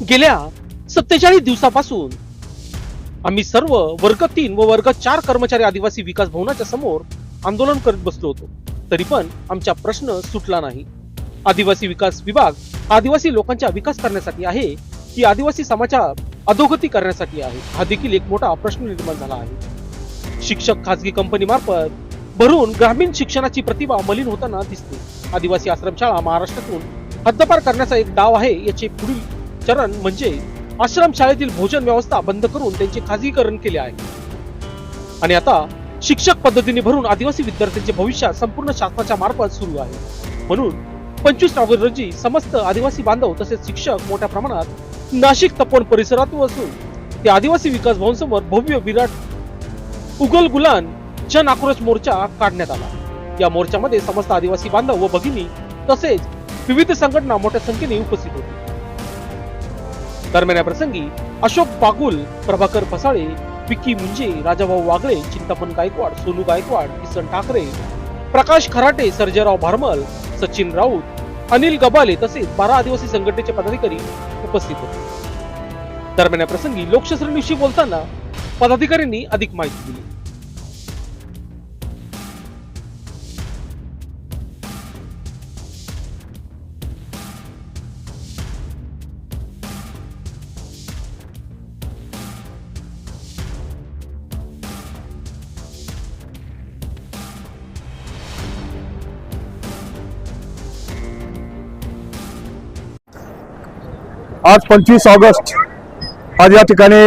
गेल्या सत्तेचाळीस दिवसापासून आम्ही सर्व वर्ग तीन व वर्ग चार कर्मचारी आदिवासी विकास भवनाच्या समोर आंदोलन करत बसलो होतो. तरी पण आमचा प्रश्न सुटला नाही. आदिवासी विकास विभाग आदिवासी लोकांचा विकास करण्यासाठी आहे की आदिवासी समाजा अधोगती करण्यासाठी आहे? हा देखील एक मोठा प्रश्न निर्माण झाला आहे. शिक्षक खासगी कंपनी मार्फत भरून ग्रामीण शिक्षणाची प्रतिभा मलिन होताना दिसते. आदिवासी आश्रमशाळा महाराष्ट्रातून हद्दपार करण्याचा एक डाव आहे याचे पुढील चरण म्हणजे आश्रमशाळेतील भोजन व्यवस्था बंद करून त्यांचे खाजगीकरण केले आहे. आणि आता शिक्षक पद्धतीने भरून आदिवासी विद्यार्थ्यांचे भविष्य संपूर्ण शासनाच्या मार्फत सुरू आहे. म्हणून पंचवीस नोव्हेंबर रोजी समस्त आदिवासी बांधव तसेच शिक्षक मोठ्या प्रमाणात नाशिक तपोवन परिसरात असून ते आदिवासी विकास भवन समोर भव्य विराट उगल गुलान जन आक्रोश मोर्चा काढण्यात आला. या मोर्चामध्ये समस्त आदिवासी बांधव व भगिनी तसेच विविध संघटना मोठ्या संख्येने उपस्थित होते. दरम्यान या प्रसंगी अशोक बागुल प्रभाकर फसाळे विक्की मुंजे राजाभाऊ वागळे चिंतामण गायकवाड सोनू गायकवाड किसन ठाकरे प्रकाश खराटे सर्जेराव भारमल सचिन राऊत अनिल गबाले तसेच बारा आदिवासी संघटनेचे पदाधिकारी उपस्थित होते. दरम्यान या प्रसंगी लोकशास्त्रविषयी बोलताना पदाधिकाऱ्यांनी अधिक माहिती दिली. आज पंचवीस ऑगस्ट. आज या ठिकाणी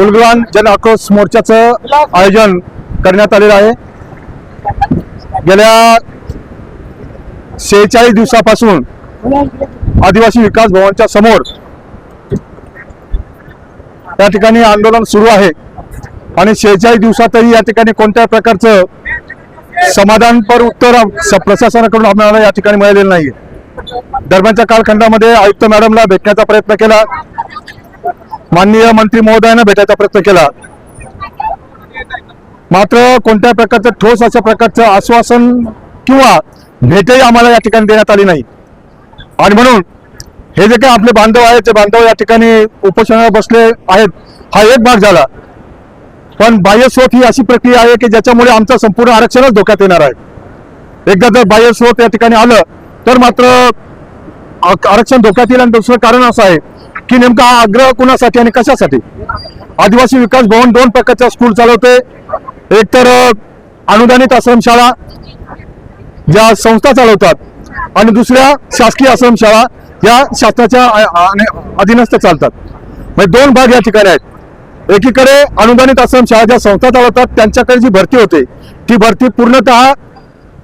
उलगलान जन आक्रोश मोर्चाचं आयोजन करण्यात आलेलं आहे. गेल्या शेहेचाळीस दिवसापासून आदिवासी विकास भवनच्या समोर या ठिकाणी आंदोलन सुरू आहे. आणि शेहेचाळीस दिवसातही या ठिकाणी कोणत्या प्रकारचं समाधानपर उत्तर प्रशासनाकडून आपल्याला या ठिकाणी मिळालेलं नाहीये. दरम्यानच्या कालखंडामध्ये आयुक्त मॅडमला भेटण्याचा प्रयत्न केला. माननीय मंत्री महोदयानं भेटायचा प्रयत्न केला. मात्र कोणत्या प्रकारचं ठोस अशा प्रकारचं आश्वासन किंवा भेटही आम्हाला या ठिकाणी देण्यात आली नाही. आणि म्हणून हे जे काही आपले बांधव आहेत ते बांधव या ठिकाणी उपोषणाला बसले आहेत हा एक भाग झाला. पण बाह्यस्रोत ही अशी प्रक्रिया आहे की ज्याच्यामुळे आमचं संपूर्ण आरक्षणच धोक्यात येणार आहे. एकदा जर बाह्यस्रोत या ठिकाणी आलं तर मात्र आरक्षण धोक्यात येईल आणि दुसरं कारण असं आहे की नेमका हा आग्रह कुणासाठी आणि कशासाठी? आदिवासी विकास भवन दोन प्रकारच्या स्कूल चालवते. एक तर अनुदानित आश्रमशाळा ज्या संस्था चालवतात आणि दुसऱ्या शासकीय आश्रमशाळा या शासनाच्या अधीनस्थ चालतात. म्हणजे दोन भाग या ठिकाणी आहेत. एकीकडे अनुदानित आश्रमशाळा ज्या संस्था चालवतात त्यांच्याकडे जी भरती होते ती भरती पूर्णतः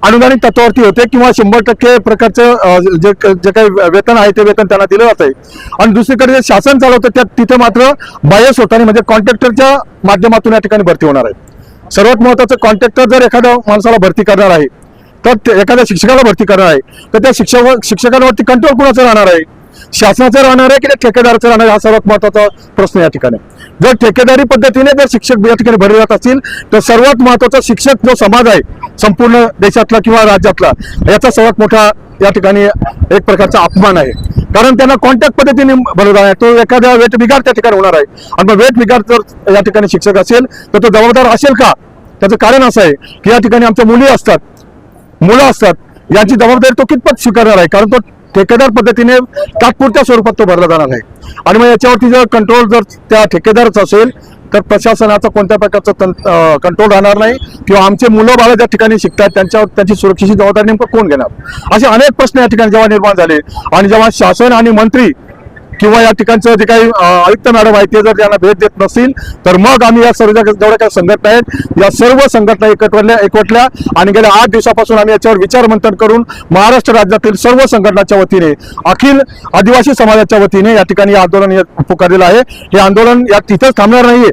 अनुदानित तत्वावरती होते किंवा शंभर टक्के प्रकारचं जे जे काही वेतन आहे ते वेतन त्यांना दिलं जात आहे आणि दुसरीकडे जे शासन चालवतं त्या तिथे मात्र बाह्य स्वतःने म्हणजे कॉन्ट्रॅक्टरच्या माध्यमातून या ठिकाणी भरती होणार आहे. सर्वात महत्वाचं कॉन्ट्रॅक्टर जर एखाद्या माणसाला भरती करणार आहे तर ते- एखाद्या शिक्षकाला भरती करणार आहे तर त्या शिक्षक शिक्षकांवरती कंट्रोल कुणाचं राहणार आहे? शासनाचं राहणार आहे की ठेकेदाराचं राहणार आहे? हा सर्वात महत्त्वाचा प्रश्न या ठिकाणी. जर ठेकेदारी पद्धतीने जर शिक्षक या ठिकाणी भरले जात असतील तर सर्वात महत्त्वाचा शिक्षक जो समाज आहे संपूर्ण देशातला किंवा राज्यातला याचा सर्वात मोठा या ठिकाणी एक प्रकारचा अपमान आहे. कारण त्यांना कॉन्टॅक्ट पद्धतीने भरला आहे. तो एखाद्या वेट बिगार त्या ठिकाणी होणार आहे. आणि मग वेट बिगार जर या ठिकाणी शिक्षक असेल तर तो जबाबदार असेल का? त्याचं कारण असं आहे की या ठिकाणी आमच्या मुली असतात मुलं असतात यांची जबाबदारी तो कितपत स्वीकारणार आहे? कारण तो ठेकेदार पद्धतीने तात्पुरत्या स्वरूपात तो भरला जाणार आहे. आणि मग याच्यावरती जर कंट्रोल जर त्या ठेकेदारच असेल तर प्रशासनाचा कोणत्या प्रकारचं कंट्रोल राहणार नाही किंवा आमचे मुलं बाळं ज्या ठिकाणी शिकतात त्यांच्यावर त्यांची सुरक्षेची जबाबदारी नेमकं कोण घेणार? असे अनेक प्रश्न या ठिकाणी जेव्हा निर्माण झाले आणि जेव्हा शासन आणि मंत्री किंवा या ठिकाणचं जे काही आयुक्त मॅडम आहे ते जर त्यांना भेट देत नसतील तर मग आम्ही या सर्व जेवढ्या काही संघटना आहेत या सर्व संघटना एकवटल्या एकवटल्या आणि गेल्या आठ दिवसापासून आम्ही याच्यावर विचार मंथन करून महाराष्ट्र राज्यातील सर्व संघटनाच्या वतीने अखिल आदिवासी समाजाच्या वतीने या ठिकाणी आंदोलन पुकारलेलं आहे. हे आंदोलन या तिथेच थांबणार नाहीये.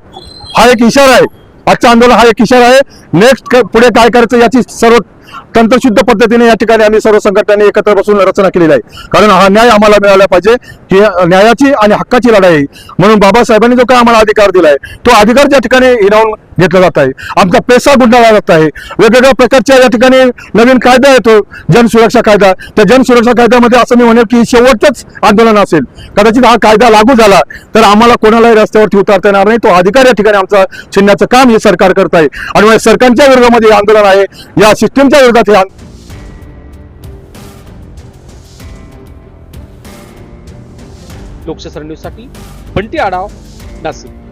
हा एक इशारा आहे. आजचं आंदोलन हा एक इशारा आहे. नेक्स्ट पुढे काय करायचं याची सर्व तंत्रशुद्ध पद्धतीने या ठिकाणी आम्ही सर्व संघटनांनी एकत्र बसून रचना केलेली आहे. कारण हा न्याय आम्हाला मिळाला पाहिजे. की न्यायाची आणि हक्काची लढाई आहे. म्हणून बाबासाहेबांनी जो काय आम्हाला अधिकार दिला आहे तो अधिकार ज्या ठिकाणी हिरावून घेतला जात आहे आमचा पैसा गुंडाळला जात आहे. वेगवेगळ्या प्रकारच्या या ठिकाणी नवीन कायदा येतो जनसुरक्षा कायदा. त्या जनसुरक्षा कायद्यामध्ये असं मी म्हणेल की शेवटचंच आंदोलन असेल. कदाचित हा कायदा लागू झाला तर आम्हाला कोणालाही रस्त्यावरती उतरता येणार नाही. तो अधिकार या ठिकाणी आमचा छिन्नाचं काम हे सरकार करत आहे. आणि सरकारच्या विरोधामध्ये आंदोलन आहे. या सिस्टीमच्या विरोधात हे पण ती न्यूजसाठी बंटी नाशिक.